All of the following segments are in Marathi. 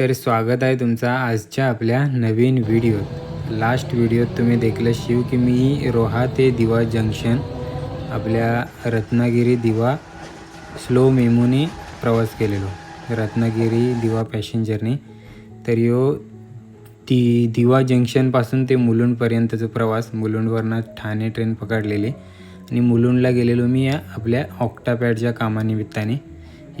तर स्वागत आहे तुमचा आजच्या आपल्या नवीन व्हिडिओत. लास्ट व्हिडिओत तुम्ही देखलं शिव की मी रोहा ते दिवा जंक्शन आपल्या रत्नागिरी दिवा स्लो मेमोनी प्रवास केलेलो. रत्नागिरी दिवा पॅसेंजरने तर यो ती दिवा जंक्शनपासून ते मुलुंडपर्यंतचा प्रवास मुलुंडवरनं ठाणे ट्रेन पकडलेली. आणि मुलुंडला गेलेलो मी या आपल्या ऑक्टापॅडच्या कामानिमित्ताने.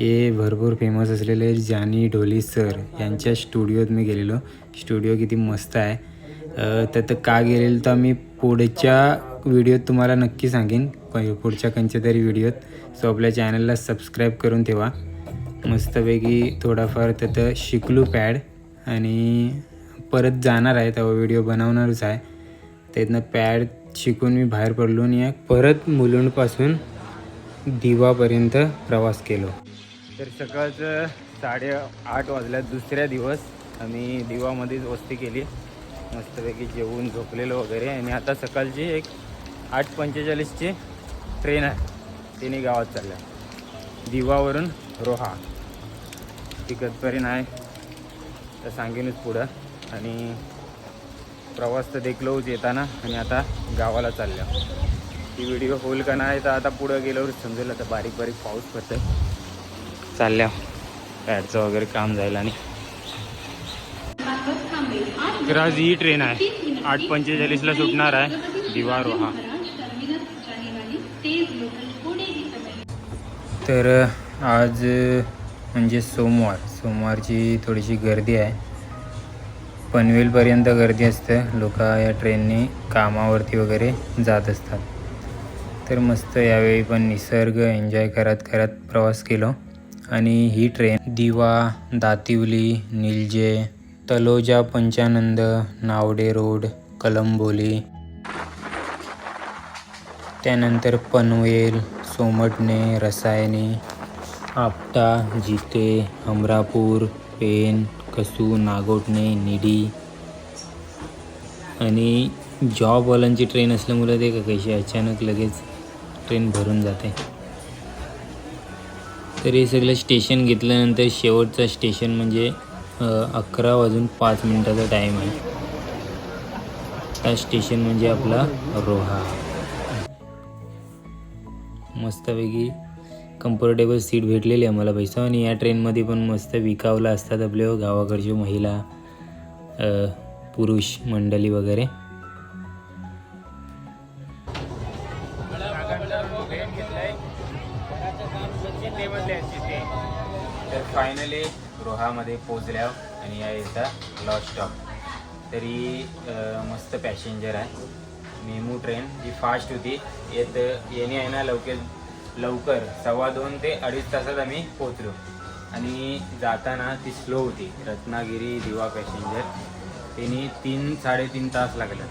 हे भरपूर फेमस असलेले जानी ढोली सर यांच्या स्टुडिओत मी गेलेलो. स्टुडिओ किती मस्त आहे. तर का गेलेलो तर मी पुढच्या व्हिडिओत तुम्हाला नक्की सांगेन. पुढच्या कोणत्या तरी व्हिडिओत सो आपल्या चॅनलला सबस्क्राईब करून ठेवा. मस्तपैकी थोडाफार त्यात शिकलो पॅड आणि परत जाणार आहे. तेव्हा व्हिडिओ बनवणारच आहे. त्यातनं पॅड शिकून मी बाहेर पडलो आणि या परत मुलुंडपासून दिवापर्यंत प्रवास केलो. तर सकाळचं साडे आठ वाजल्यात दुसऱ्या दिवस. आम्ही दिवामध्येच वस्ती केली. मस्तपैकी जेवून झोपलेलो वगैरे. आणि आता सकाळची एक आठ पंचेचाळीसची ट्रेन आहे. तिने गावात चालल्या. दिवावरून रोहा. तिकत कधपर्यंत आहे तर सांगेनच पुढं. आणि प्रवास तर देखलोच येताना. आणि आता गावाला चालल्या. ती व्हिडिओ होईल का नाही तर आता पुढं गेल्यावर समजेल. आता बारीक बारीक पाऊस पडतोय. चालल्या. पॅडचं वगैरे काम जाईल आणि तर आज ही ट्रेन आहे. आठ पंचेचाळीसला सुटणार आहे. दिवा रोहा तर आज म्हणजे सोमवार. सोमवारची थोडीशी गर्दी आहे. पनवेलपर्यंत गर्दी असते. लोक या ट्रेनने कामावरती वगैरे जात असतात. तर मस्त यावेळी पण निसर्ग एन्जॉय करत करत प्रवास केलो. आणि ही ट्रेन दिवा दातिवली निलजे तलोजा पंचानंद नावडे रोड कलंबोली. त्यानंतर पनवेल सोमटणे रसायने आपटा जिते हमरापूर पेन कसू नागोटणे निडी. आणि जॉबवाल्यांची ट्रेन असल्यामुळे ते का कशी अचानक लगेच ट्रेन भरून जाते. तर हे सगळं स्टेशन घेतल्यानंतर शेवटचं स्टेशन म्हणजे अकरा वाजून पाच मिनिटाचा टाईम आहे. हा स्टेशन म्हणजे आपला रोहा. मस्तपैकी कम्फर्टेबल सीट भेटलेली आहे मला पैसा. आणि या ट्रेनमध्ये पण मस्त विकावला असतात आपले हो, गावाकडचे महिला पुरुष मंडळी वगैरे. फायनली रोहामध्ये पोचल्या आणि या येतात लॉज स्टॉप तरी मस्त पॅसेंजर आहे. मेमू ट्रेन जी फास्ट होती येत येणे आहे ना लवकर लवकर सव्वा दोन ते अडीच तासात आम्ही पोचलो आणि जाताना ती स्लो होती. रत्नागिरी दिवा पॅसेंजर त्यांनी तीन साडेतीन तास लागलं.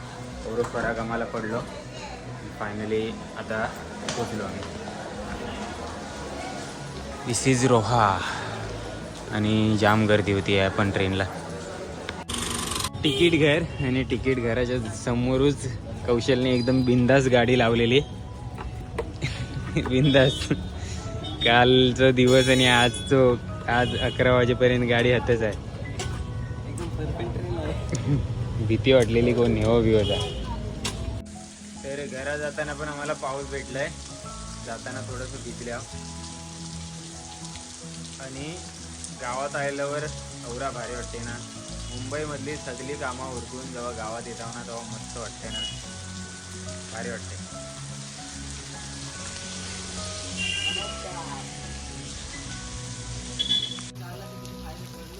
एवढं फरक आम्हाला पडलो. फायनली आता पोचलो आम्ही. दिस इज रोहा आणि जाम गर्दी होती या पण ट्रेनला तिकीट घर आणि तिकीट घराच्या समोरच कौशलने एकदम बिंदास गाडी लावलेली. बिंदास. कालचा दिवस आणि आजचं आज अकरा वाजेपर्यंत गाडी हातच आहे. भीती वाटलेली कोण नेहो बिवचा तर घरा जाताना पण आम्हाला पाऊस भेटलाय. जाताना थोडंसं भिजल्या आणि गावात आल्यावर एवढा भारी वाटते ना. मुंबईमधली सगळी कामं उरकून जेव्हा गावात येतो ना तेव्हा मस्त वाटते ना. भारी वाटते.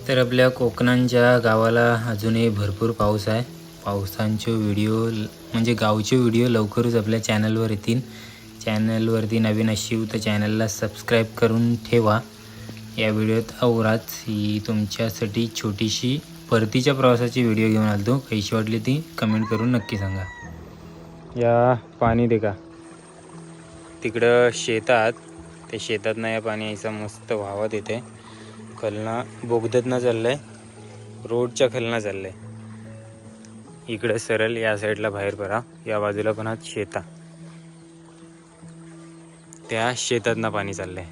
तर आपल्या कोकणांच्या गावाला अजूनही भरपूर पाऊस आहे. पावसांचे व्हिडिओ म्हणजे गावचे व्हिडिओ लवकरच आपल्या चॅनलवर येतील. चॅनलवरती नवीन अशी तर चॅनलला सबस्क्राईब करून ठेवा. या व्हिडिओत औराच ही तुमच्यासाठी छोटीशी परतीच्या प्रवासाची व्हिडिओ घेऊन आलतो. कशी वाटली ती कमेंट करून नक्की सांगा. या पाणी दे का? तिकडं शेतात ते शेतात ना या पाणी यायचा मस्त वाहत येते. खलना बोगदतनं चाललंय रोडच्या खलना चाललंय. इकडं सरळ या साईडला बाहेर पडा या बाजूला पण हा शेता. त्या शेतातनं पाणी चाललंय.